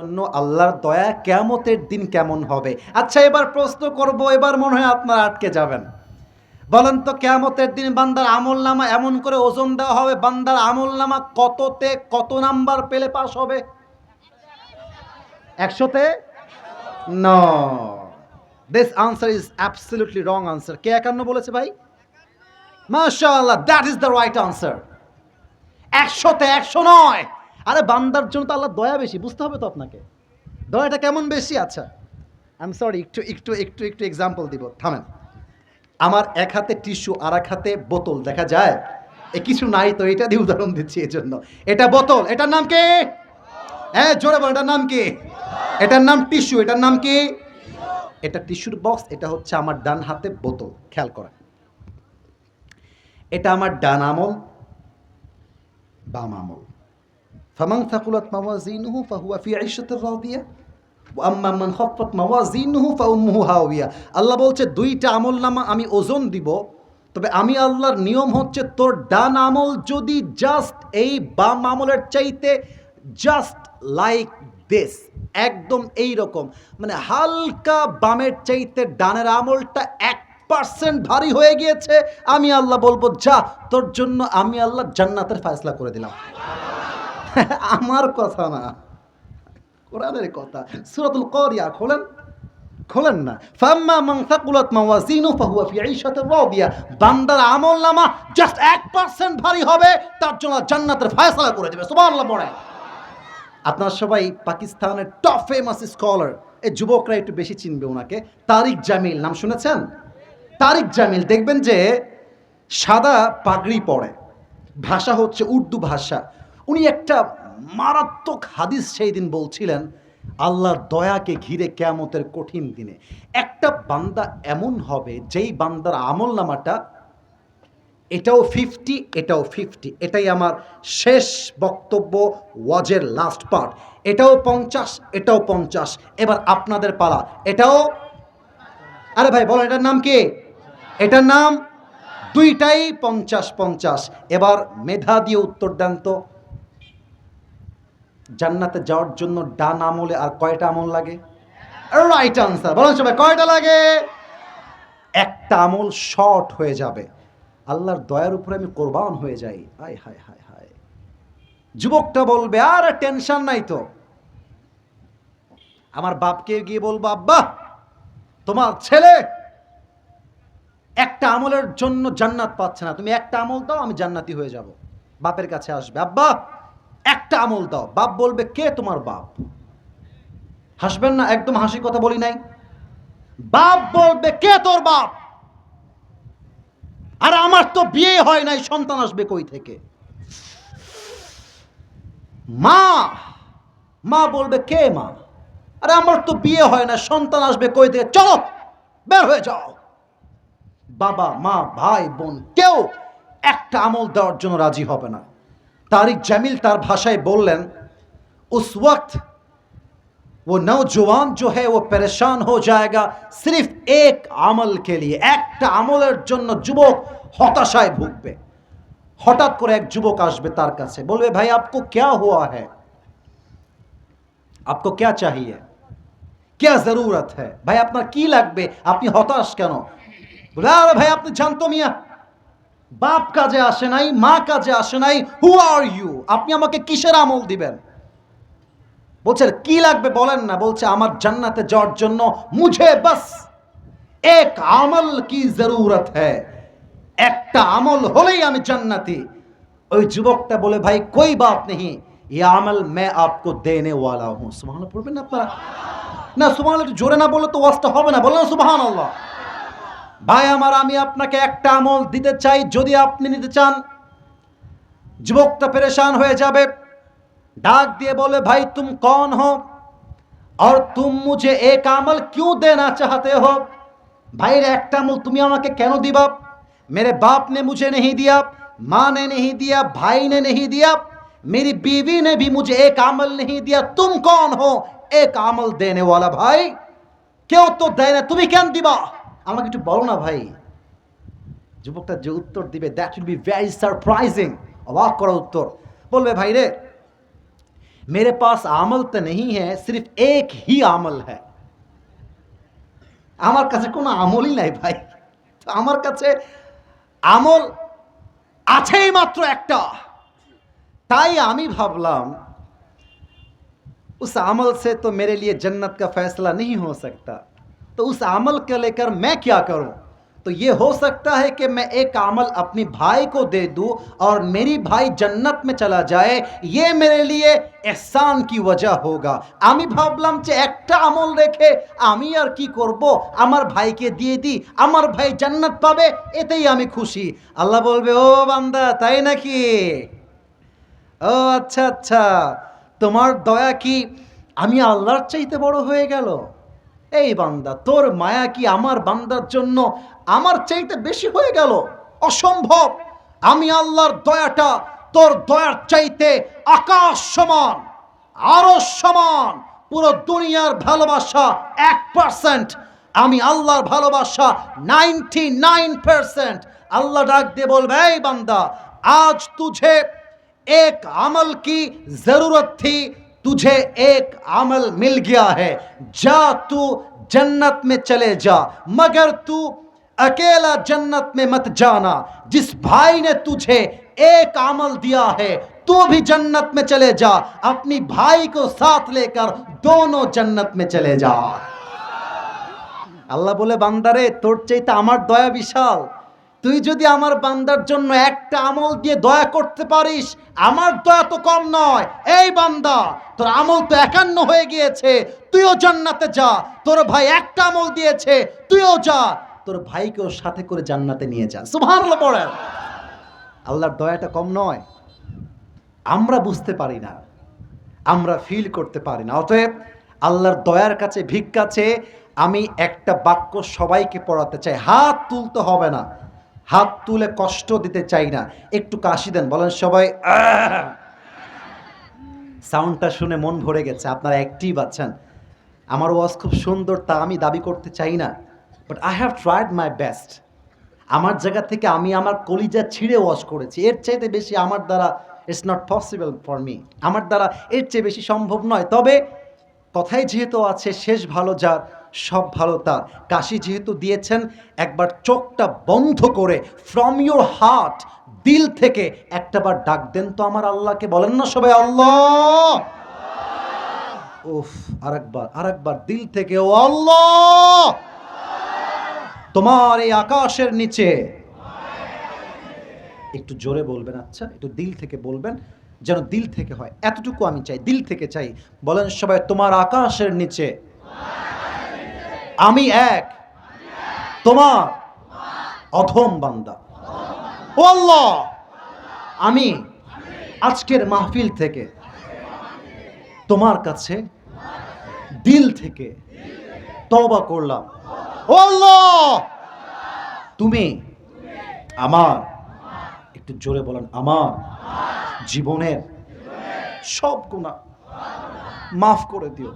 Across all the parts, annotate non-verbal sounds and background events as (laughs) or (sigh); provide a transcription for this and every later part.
জন্য আল্লাহর দয়া কেমতের দিন কেমন হবে? আচ্ছা এবার প্রশ্ন করব, এবার মনে হয় আপনারা আটকে যাবেন। বলেন তো কেমতের দিন বান্দার আমল নামা এমন করে ওজন দেওয়া হবে, বান্দার আমল নামা কততে কত নাম্বার পেলে পাস হবে? একশোতে ন। This answer is absolutely wrong answer কে একান্ন বলেছে ভাই? মাশাআল্লাহ that is the right answer একশোতে একশো নয়। আরে বান্দার জন্য তো আল্লাহ দয়া বেশি, বুঝতে হবে তো আপনাকে। দয়াটা কেমন বেশি? আচ্ছা আই এম সরি একটু একটু একটু একটু এক্সাম্পল দিব। থামেন। আমার এক হাতে টিস্যু আর এক হাতে বোতল, দেখা যায়? এ কিছু নাই তো, এটা দিয়ে উদাহরণ দিচ্ছি এই জন্য এটা বোতল, এটার নাম কি? হ্যাঁ জোরে বল এটার নাম কি? এটার নাম টিস্যু এটার নাম কি? এটা টিস্যুর বক্স এটা হচ্ছে আমার ডান হাতে বোতল, খেয়াল করেন। এটা আমার ডান আমল, বাম আমল। ফামান থাকুলাত মাওয়াজিনুহু ফাহুয়া ফি আইশাতির রাদিয়া ওয়া আম্মা মান খাফফাত মাওয়াজিনুহু ফাউম্মুহু হাওিয়া আল্লাহ বলছে, দুইটা আমল নামা আমি ওজন দিব, তবে আমি আল্লাহর নিয়ম হচ্ছে তোর ডান আমল যদি জাস্ট এই বাম আমলের চাইতে জাস্ট লাইক দিস একদম এই রকম মানে হালকা বামের চাইতে ডানের আমলটা এক পার্সেন্ট ভারী হয়ে গিয়েছে, আমি আল্লাহ বলব, যা, তোর জন্য আমি আল্লাহ জান্নাতের ফয়সলা করে দিলাম। (laughs) আমার কথা না। কোরআনের কথা। সূরাতুল কারিয়া খোলেন? খোলেন না। ফাম্মা মাওয়াজিনু ফাহুয়া ফি রাদিয়া। বান্দার জাস্ট 1% ভারী হবে, তার জন্য জান্নাতের করে দেবে। সুবহানাল্লাহ পড়ে আপনারা সবাই পাকিস্তানের টপ ফেমাস স্কলার এই যুবকরা একটু বেশি চিনবে ওনাকে। তারিক জামিল, নাম শুনেছেন? তারিক জামিল, দেখবেন যে সাদা পাগড়ি পরে। ভাষা হচ্ছে উর্দু ভাষা। একটা মারাত্মক হাদিস সেই দিন বলছিলেন, আল্লাহর দয়াকে ঘিরে কেয়ামতের কঠিন দিনে। একটা বান্দা এমন হবে, যেই বান্দার আমল নামাটা এটাও ফিফটি এটাও ফিফটি এটাই আমার শেষ বক্তব্য, ওয়াজের লাস্ট পার্ট এটাও পঞ্চাশ এটাও পঞ্চাশ। এবার আপনাদের পালা। এটাও আরে ভাই বলো এটার নাম কি? এটার নাম দুইটাই পঞ্চাশ পঞ্চাশ। এবার মেধা দিয়ে উত্তর দেন তো। জান্নাতে যাওয়ার জন্য ডান আমলে আর কয়টা আমল লাগে? রাইট আনসার বলেন সবাই, কয়টা লাগে? একটা আমল শর্ট হয়ে যাবে। আল্লাহর দয়ার উপরে আমি কোরবান হয়ে যাই। হায় হায় হায় হায়। যুবকটা বলবে, আর টেনশন নাই তো। আমার বাপকে গিয়ে বলব, আব্বা, তোমার ছেলে একটা আমলের জন্য জান্নাত পাচ্ছে না। তুমি একটা আমল দাও, আমি জান্নাতি হয়ে যাব। বাপের কাছে আসবে, আব্বা একটা আমল দাও। বাপ বলবে, কে তোমার বাপ? হাসবেন না, একদম হাসি কথা বলি নাই। বাপ বলবে, কে তোর বাপ? আর আমার তো বিয়ে হয় নাই, সন্তান আসবে কই থেকে? মা মা বলবে, কে মা? আরে, আমার তো বিয়ে হয় না সন্তান আসবে কই থেকে? চলো, বের হয়ে যাও। বাবা, মা, ভাই, বোন, কেউ একটা আমল দেওয়ার জন্য রাজি হবে না। তারিক জামিল তার ভাষায় বললেন উস ওয়াক্ত वो नौजवान जो है वो परेशान हो जाएगा सिर्फ एक আমল के लिए একটা আমলের জন্য যুবক হতাশায় ভুগবে হঠাৎ করে এক যুবক আসবে তার কাছে বলবে ভাই आपको क्या हुआ है आपको क्या चाहिए क्या जरूरत है ভাই আপনার কি লাগবে আপনি হতাশ কেন বলে আরে ভাই আপনি জানতো মিয়া বাপ কাজে আসে নাই মা কাজে আসে নাই হু আর ইউ আপনি আমাকে কিসের আমল দিবেন বলছে কি লাগবে বলেন না বলছে আমার জান্নাতে যাওয়ার জন্য মুঝে বাস এক আমল কি জরুরত হ্যায় একটা আমল হলেই আমি জান্নাতি ওই যুবকটা বলে ভাই কই বাপ নেই ये আমল मैं आपको देने वाला हूं সুবহান পড়বেন না আপনারা না সুবহান একটু জোরে না বললে তো ওয়াজটা হবে না বলেন সুবহান আল্লাহ ভাই আমার আমি আপনাকে একটা আমল দিতে চাই যদি আপনি নিতে চান যুবকটা পেরেশান হয়ে যাবে डाक दिए बोले भाई तुम कौन हो और तुम मुझे एक अमल क्यों देना चाहते हो भाई एक अमल तुम्हें আমাকে কেন দিবা मेरे बाप ने मुझे नहीं दिया माँ ने नहीं दिया भाई ने नहीं दिया मेरी बीवी ने भी मुझे एक अमल नहीं दिया तुम कौन हो एक अमल देने वाला भाई কেউ তো দেয় না তুমি কেন দিবা আমাকে একটু বলো না ভাই যুবকটা যে উত্তর দিবে that will be very surprising অবাক করা উত্তর বলবে ভাই রে मेरे पास अमल तो नहीं है सिर्फ एक ही अमल है আমার কাছে কোনো আমলই নাই ভাই তো আমার কাছে আমল আছেই মাত্র একটা তাই আমি ভাবলাম उस अमल से तो मेरे लिए जन्नत का फैसला नहीं हो सकता तो उस अमल को लेकर मैं क्या करूं तो ये हो सकता है कि मैं एक अमल अपने भाई को दे दूं और मेरी भाई जन्नत में चला जाए ये मेरे लिए एहसान की वजह होगा আমি ভাবলাম যে একটা আমল রেখে আমি আর কি করব আমার ভাইকে দিয়ে দিই আমার ভাই জান্নাত পাবে এতেই আমি খুশি আল্লাহ বলবে ও বান্দা তাই নাকি ও আচ্ছা আচ্ছা তোমার দয়া কি আমি আল্লাহর চাইতে বড় হয়ে গেল এই বান্দা, তোর মায়া কি আমার বান্দার জন্য আমার চাইতে বেশি হয়ে গেল? অসম্ভব। আমি আল্লাহর দয়াটা তোর দয়ার চাইতে আকাশ সমান আরও সমান, পুরো দুনিয়ার ভালোবাসা এক পার্সেন্ট আমি আল্লাহর ভালোবাসা নাইনটি নাইন পার্সেন্ট আল্লাহ ডাক দিয়ে বলবে, এই বান্দা, আজ তুঝে এক আমল কি জরুরত থি? तुझे एक अमल मिल गया है जा तू जन्नत में चले जा मगर तू अकेला जन्नत में मत जाना जिस भाई ने तुझे एक अमल दिया है तू भी जन्नत में चले जा अपनी भाई को साथ लेकर दोनों जन्नत में चले जा আল্লাহ বলে বান্দারে তোর চাইতে আমার দয়া বিশাল তুই যদি আমার বান্দার জন্য একটা আমল দিয়ে দয়া করতে পারিস, আমার দয়া তো কম নয়। এই বান্দা, তোর আমল তো একান্ন হয়ে গিয়েছে, তুইও জান্নাতে যা। তোর ভাই একটা আমল দিয়েছে, তুইও যা। তোর ভাইকেও সাথে করে জান্নাতে নিয়ে যা। সুবহানাল্লাহ পড়েন আল্লাহর দয়াটা কম নয়। আমরা বুঝতে পারি না। আমরা ফিল করতে পারি না। অতএব আল্লাহর দয়ার কাছে ভিক্ষা চেয়ে আমি একটা বাক্য সবাইকে পড়াতে চাই। হাত তুলতে হবে না। হাত তুলে কষ্ট দিতে চাই না। একটু কাশি দেন, বলেন সবাই সাউন্ডটা শুনে মন ভরে গেছে, আপনারা অ্যাক্টিভ আছেন আমার ওয়াজ খুব সুন্দর, তা আমি দাবি করতে চাই না। But I have tried my best আমার জায়গা থেকে আমি আমার কলিজা ছিঁড়ে ওয়াশ করেছি। এর চাইতে বেশি আমার দ্বারা it's not possible for me আমার দ্বারা এর চেয়ে বেশি সম্ভব নয়। তবে কথাই যেহেতু আছে, শেষ ভালো যার। সব ভালো তার কাশি যেহেতু দিয়েছেন, একবার চোখটা বন্ধ করে ফ্রম ইউর হার্ট দিল থেকে একটাবার ডাক দেন তো আমার আল্লাহকে। বলেন না সবাই আল্লাহ। উফ, আরেকবার আরেকবার দিল থেকে, ও আল্লাহ। তোমার এই আকাশের নিচে। একটু জোরে বলবেন আচ্ছা একটু দিল থেকে বলবেন, যেন দিল থেকে হয়। এতটুকু আমি চাই, দিল থেকে চাই। বলেন সবাই, তোমার আকাশের নিচে। আমি এক। তোমার অধম বান্দা। আল্লাহ, আমি আজকের মাহফিল থেকে তোমার কাছে দিল থেকে তবা করলাম। আল্লাহ, তুমি আমার, একটু জোরে বলেন, আমার জীবনের সব গুণা মাফ করে দিও।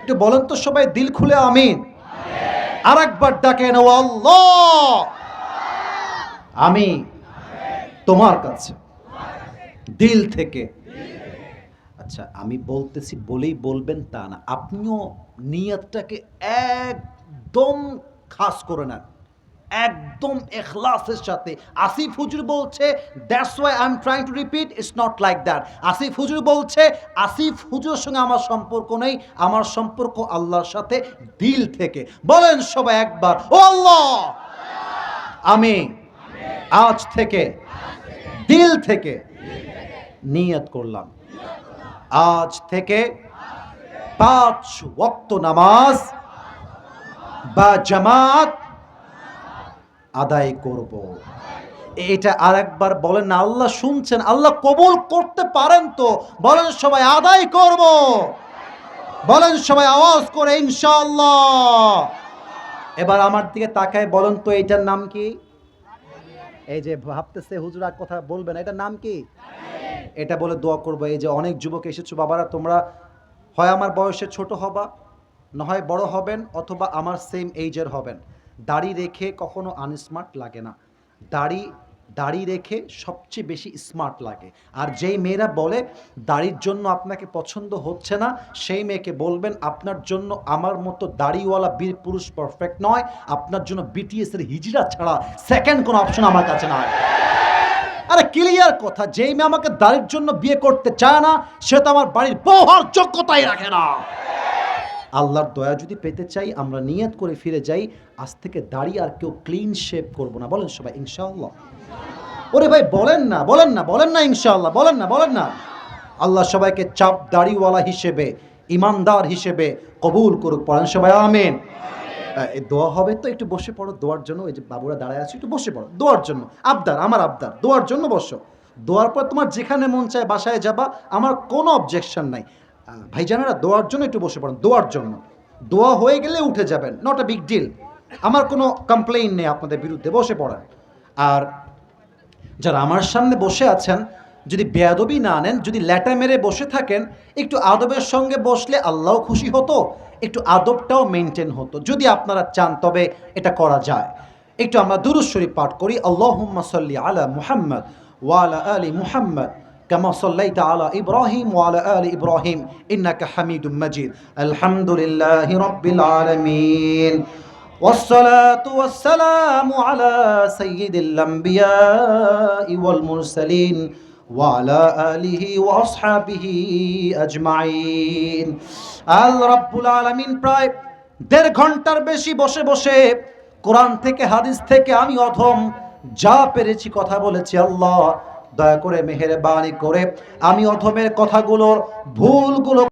একটু বলেন তো সবাই, দিল খুলে আমিন। আর একবার ডাকেন আল্লাহ। আমি তোমার কাছে দিল থেকে। আচ্ছা আমি বলতেছি বলেই বলবেন তা না। আপনিও নিয়তটাকে একদম খাস করে নেন। একদম এখলাসের সাথে। আসিফ হুজুর বলছে that's why I am trying to repeat it's not like that Asif হুজুর বলছে, আসিফ হুজুরের সঙ্গে আমার সম্পর্ক নেই, আমার সম্পর্ক আল্লাহর সাথে দিল থেকে। বলেন সবাই একবার, ও আল্লাহ! আমি আজ থেকে দিল থেকে নিয়ত করলাম। আজ থেকে পাঁচ ওয়াক্ত নামাজ বা জামাত আদায় করব। এটা আরেকবার বলেন না, আল্লাহ শুনছেন, আল্লাহ কবুল করতে পারেন তো। বলেন সবাই আদায় করব। বলেন সবাই আওয়াজ করে ইনশাল্লাহ এবার আমার দিকে তাকায়, বলেন তো এটার নাম কি? এই যে ভাবতেছে হুজুরা কথা বলবেন এটার নাম কি? এটা বলে দোয়া করব। এই যে অনেক যুবক এসেছ, বাবারা, তোমরা হয় আমার বয়সে ছোট হবা নয় বড় হবেন, অথবা আমার সেম এইজের হবেন। দাড়ি রেখে কখনো আনস্মার্ট লাগে না। দাড়ি দাড়ি রেখে সবচেয়ে বেশি স্মার্ট লাগে। আর যেই মেয়েরা বলে, দাড়ির জন্য আপনাকে পছন্দ হচ্ছে না সেই মেয়েকে বলবেন, আপনার জন্য আমার মতো দাড়িওয়ালা বীর পুরুষ পারফেক্ট নয়। আপনার জন্য বিটিএস এর হিজড়া ছাড়া সেকেন্ড কোনো অপশন আমার কাছে নয় আরে ক্লিয়ার কথা, যেই মেয়ে আমাকে দাড়ির জন্য বিয়ে করতে চায় না, সে তো আমার বাড়ির বউ হওয়ার যোগ্যতাই রাখে না। আল্লাহর দয়া যদি পেতে চাই, আমরা নিয়ত করে ফিরে যাই, আজ থেকে দাড়ি আর কেউ ক্লিন শেপ করব না। বলেন সবাই, ইনশাআল্লাহ। ওরে ভাই, বলেন না বলেন না বলেন না, ইনশাআল্লাহ, বলেন না বলেন না। আল্লাহ সবাইকে চাপ দাড়িওয়ালা হিসেবে, ইমানদার হিসেবে কবুল করুক, পড়েন সবাই, আমেন। দোয়া হবে তো, একটু বসে পড়ো, দোয়ার জন্য, ওই যে বাবুরা দাঁড়ায় আছে, একটু বসে পড়ো, দোয়ার জন্য। আবদার, আমার আবদার, দোয়ার জন্য বসো। দোয়ার পর তোমার যেখানে মন চায়, বাসায় যাবা, আমার কোনো অবজেকশন নাই। ভাইজানেরা দোয়ার জন্য একটু বসে পড়েন, দোয়ার জন্য। দোয়া হয়ে গেলে উঠে যাবেন নট এ বিগ ডিল আমার কোনো কমপ্লেইন নেই আপনাদের বিরুদ্ধে, বসে পড়েন। আর যারা আমার সামনে বসে আছেন, যদি বেয়াদবি না নেন, যদি ল্যাটা মেরে বসে থাকেন, একটু আদবের সঙ্গে বসলে আল্লাহ খুশি হতো, একটু আদবটাও মেনটেন হতো। যদি আপনারা চান, তবে এটা করা যায়। একটু আমরা দুরুজ শরীফ পাঠ করি আল্লাহ সাল্লি আলা মুহাম্মদ ওয়ালা আলী মুহাম্মদ। كما صليت على إبراهيم وعلى آل إبراهيم إنك حميد مجيد الحمد لله رب العالمين والصلاة والسلام على سيد الأنبياء والمرسلين وعلى آله وأصحابه أجمعين আল রব্বুল আলামিন প্রায় দেড় ঘন্টার বেশি বসে বসে কোরআন থেকে হাদিস থেকে আমি অধম যা পেরেছি কথা বলেছি আল্লাহ দয়া করে মেহেরবানি করে আমি অথমের কথাগুলোর ভুলগুলো